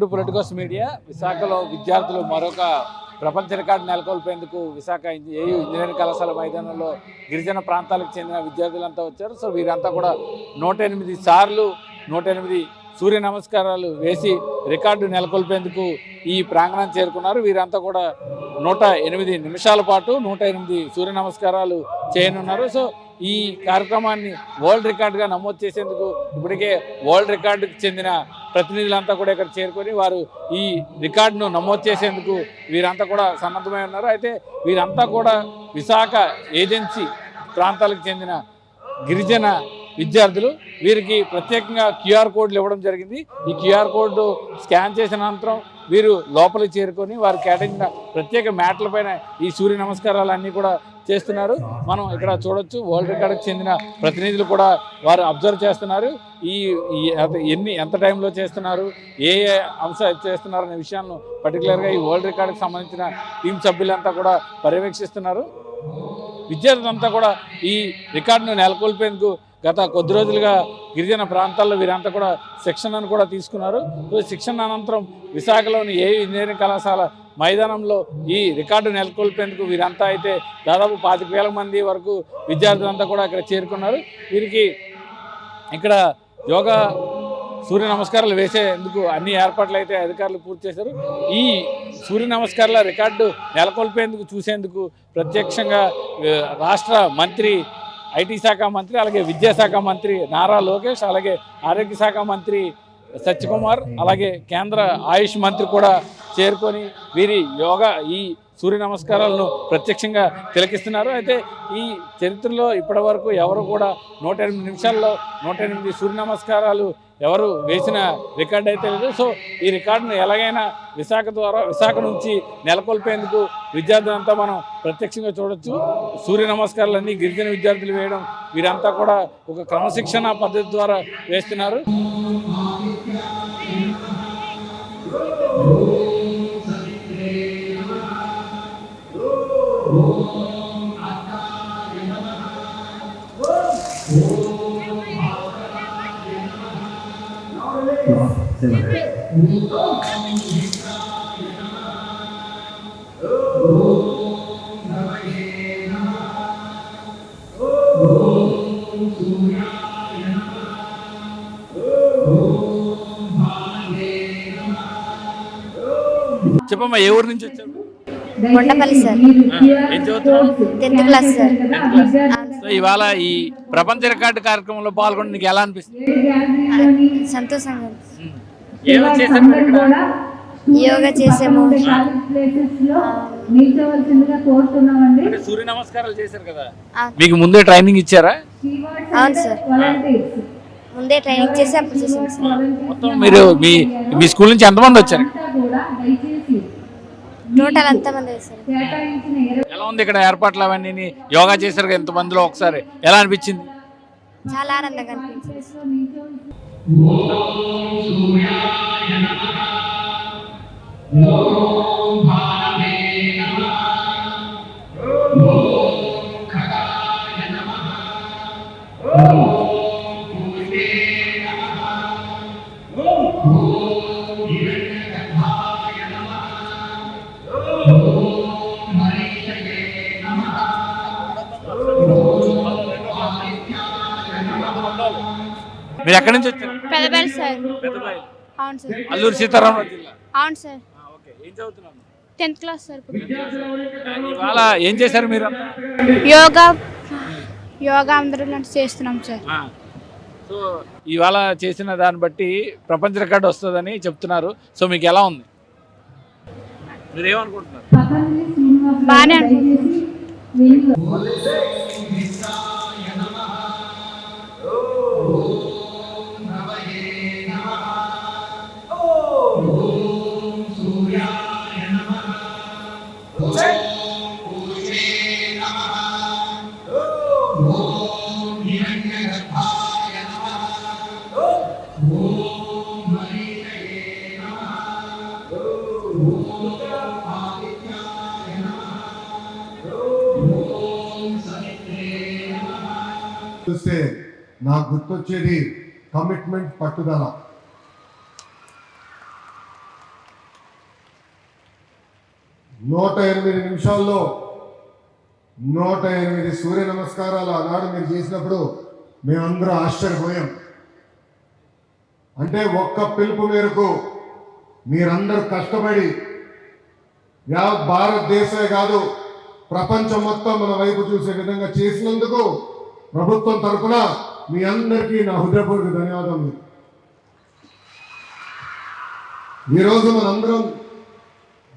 To Politicos media. విశాఖలో విద్యార్థులు మరొక ప్రపంచ రికార్డు నెలకొల్పేందుకు విశాఖ ఏయూ ఇంజనీరింగ్ కళాశాల మైదానంలో గిరిజన ప్రాంతాలకు చెందిన విద్యార్థులంతా వచ్చారు. సో వీరంతా కూడా నూట ఎనిమిది సార్లు నూట ఎనిమిది సూర్య నమస్కారాలు వేసి రికార్డు నెలకొల్పేందుకు ఈ ప్రాంగణం చేరుకున్నారు. వీరంతా కూడా నూట ఎనిమిది నిమిషాల పాటు నూట ఎనిమిది సూర్య నమస్కారాలు చేయనున్నారు. సో ఈ కార్యక్రమాన్ని వరల్డ్ రికార్డుగా నమోదు చేసేందుకు ఇప్పటికే వరల్డ్ రికార్డుకు చెందిన ప్రతినిధులంతా కూడా ఇక్కడ చేరుకొని వారు ఈ రికార్డును నమోదు చేసేందుకు వీరంతా కూడా సన్నద్ధమై ఉన్నారు. అయితే వీరంతా కూడా విశాఖ ఏజెన్సీ ప్రాంతాలకు చెందిన గిరిజన విద్యార్థులు వీరికి ప్రత్యేకంగా క్యూఆర్ కోడ్లు ఇవ్వడం జరిగింది. ఈ క్యూఆర్ కోడ్ స్కాన్ చేసిన అనంతరం వీరు లోపలికి చేరుకొని వారు కేటాయించిన ప్రత్యేక మ్యాట్ల పైన ఈ సూర్య నమస్కారాలు అన్నీ కూడా చేస్తున్నారు. మనం ఇక్కడ చూడొచ్చు వరల్డ్ రికార్డ్కి చెందిన ప్రతినిధులు కూడా వారు అబ్జర్వ్ చేస్తున్నారు. ఈ ఎన్ని ఎంత టైంలో చేస్తున్నారు ఏ ఏ అంశ చేస్తున్నారు అనే విషయాలను పర్టికులర్గా ఈ వరల్డ్ రికార్డుకి సంబంధించిన టీం సభ్యులంతా కూడా పర్యవేక్షిస్తున్నారు. విద్యార్థులంతా కూడా ఈ రికార్డును నెలకొల్పేందుకు గత కొద్ది రోజులుగా గిరిజన ప్రాంతాల్లో వీరంతా కూడా శిక్షణను కూడా తీసుకున్నారు. శిక్షణ అనంతరం విశాఖలోని ఏ ఇంజనీరింగ్ కళాశాల మైదానంలో ఈ రికార్డు నెలకొల్పేందుకు వీరంతా అయితే దాదాపు పాతిక వేల మంది వరకు విద్యార్థులంతా కూడా ఇక్కడ చేరుకున్నారు. వీరికి ఇక్కడ యోగా సూర్య నమస్కారాలు వేసేందుకు అన్ని ఏర్పాట్లు అయితే అధికారులు పూర్తి చేశారు. ఈ సూర్య నమస్కారాల రికార్డు నెలకొల్పేందుకు చూసేందుకు ప్రత్యక్షంగా రాష్ట్ర మంత్రి ఐటీ శాఖ మంత్రి అలాగే విద్యాశాఖ మంత్రి నారా లోకేష్ అలాగే ఆరోగ్య శాఖ మంత్రి సత్యకుమార్ అలాగే కేంద్ర ఆయుష్ మంత్రి కూడా చేరుకొని వీరి యోగా ఈ సూర్య నమస్కారాలను ప్రత్యక్షంగా తిలకిస్తున్నారు. అయితే ఈ చరిత్రలో ఇప్పటివరకు ఎవరు కూడా నూట ఎనిమిది నిమిషాల్లో నూట ఎనిమిది సూర్య నమస్కారాలు ఎవరు వేసిన రికార్డు అయితే లేదు. సో ఈ రికార్డును ఎలాగైనా విశాఖ ద్వారా విశాఖ నుంచి నెలకొల్పేందుకు విద్యార్థులంతా మనం ప్రత్యక్షంగా చూడొచ్చు. సూర్య నమస్కారాలన్నీ గిరిజన విద్యార్థులు వేయడం వీరంతా కూడా ఒక క్రమశిక్షణ పద్ధతి ద్వారా వేస్తున్నారు. చెప్పమ్మా ఏ ఊరు నుంచి వచ్చావు? Kondapalli sir. Tenth class sir. So ఇవాళ ఈ ప్రపంచ రికార్డు కార్యక్రమంలో పాల్గొని నీకు ఎలా అనిపిస్తుంది? సంతోషంగా యోగా చేసాము సూర్య నమస్కారాలు చేశారు కదా. మీకు ముందే ట్రైనింగ్ ఇచ్చారా? అవును సార్. ముందే ట్రైనింగ్ చేసి అప్పుడు సార్. మొత్తం మీరు మీ మీ స్కూల్ నుంచి ఎంతమంది వచ్చారు? టోటల్ కేటాయించిన ఇరవై ఎలా ఉంది ఇక్కడ ఏర్పాట్లు అవన్నీ యోగా చేశారు కదా ఎంతమందిలో ఒకసారి. ఎలా అనిపించింది? చాలా ఆనందంగా అనిపించింది. మీరు ఎక్కడి నుంచి వచ్చారు? పెద్దపల్లి సార్. అవును సార్. అల్లూరు సీతారామరాజు జిల్లా. అవును సార్. ఓకే. ఏం చదువుతున్నాను టెన్త్ క్లాస్ సార్ ఇవాళ ఏం చేశారు మీరు యోగా యోగా అందరూ చేస్తున్నాం సార్. సో ఇవాళ చేసిన దాన్ని బట్టి ప్రపంచ రికార్డు వస్తుందని చెప్తున్నారు. సో మీకు ఎలా ఉంది? మీరు ఏమనుకుంటున్నారు పతంజలి శ్రీనివాస బాగానే చూస్తే నాకు గుర్తొచ్చేది కమిట్మెంట్ పట్టుదల. నూట ఎనిమిది నిమిషాల్లో నూట ఎనిమిది సూర్య నమస్కారాలు ఆనాడు మీరు చేసినప్పుడు మేమందరూ ఆశ్చర్యపోయాం. అంటే ఒక్క పిలుపు మేరకు మీరందరూ కష్టపడి యావత్ భారతదేశమే కాదు ప్రపంచం మొత్తం మన వైపు చూసే విధంగా చేసినందుకు ప్రభుత్వం తరఫున మీ అందరికీ నా హృదయపూర్వక ధన్యవాదములు. ఈరోజు మనందరం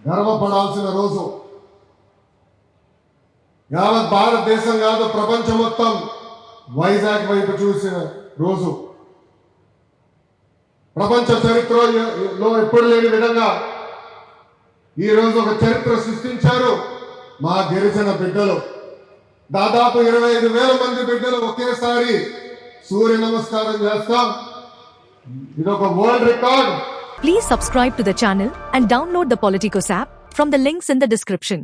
గర్వపడాల్సిన రోజు. యావత్ భారతదేశం కాదు ప్రపంచం మొత్తం వైజాగ్ వైపు చూసిన రోజు. ప్రపంచ చరిత్రలో ఎప్పుడు లేని విధంగా ఈ రోజు ఒక చరిత్ర సృష్టించారు మా గిరిజన బిడ్డలు. దాదాపు ఇరవై ఐదు వేల మంది బిడ్డలు ఒకేసారి సూర్య నమస్కారం చేస్తాం ఇది ఒక world record Please subscribe to the channel and download the Politicos app from the links in the description.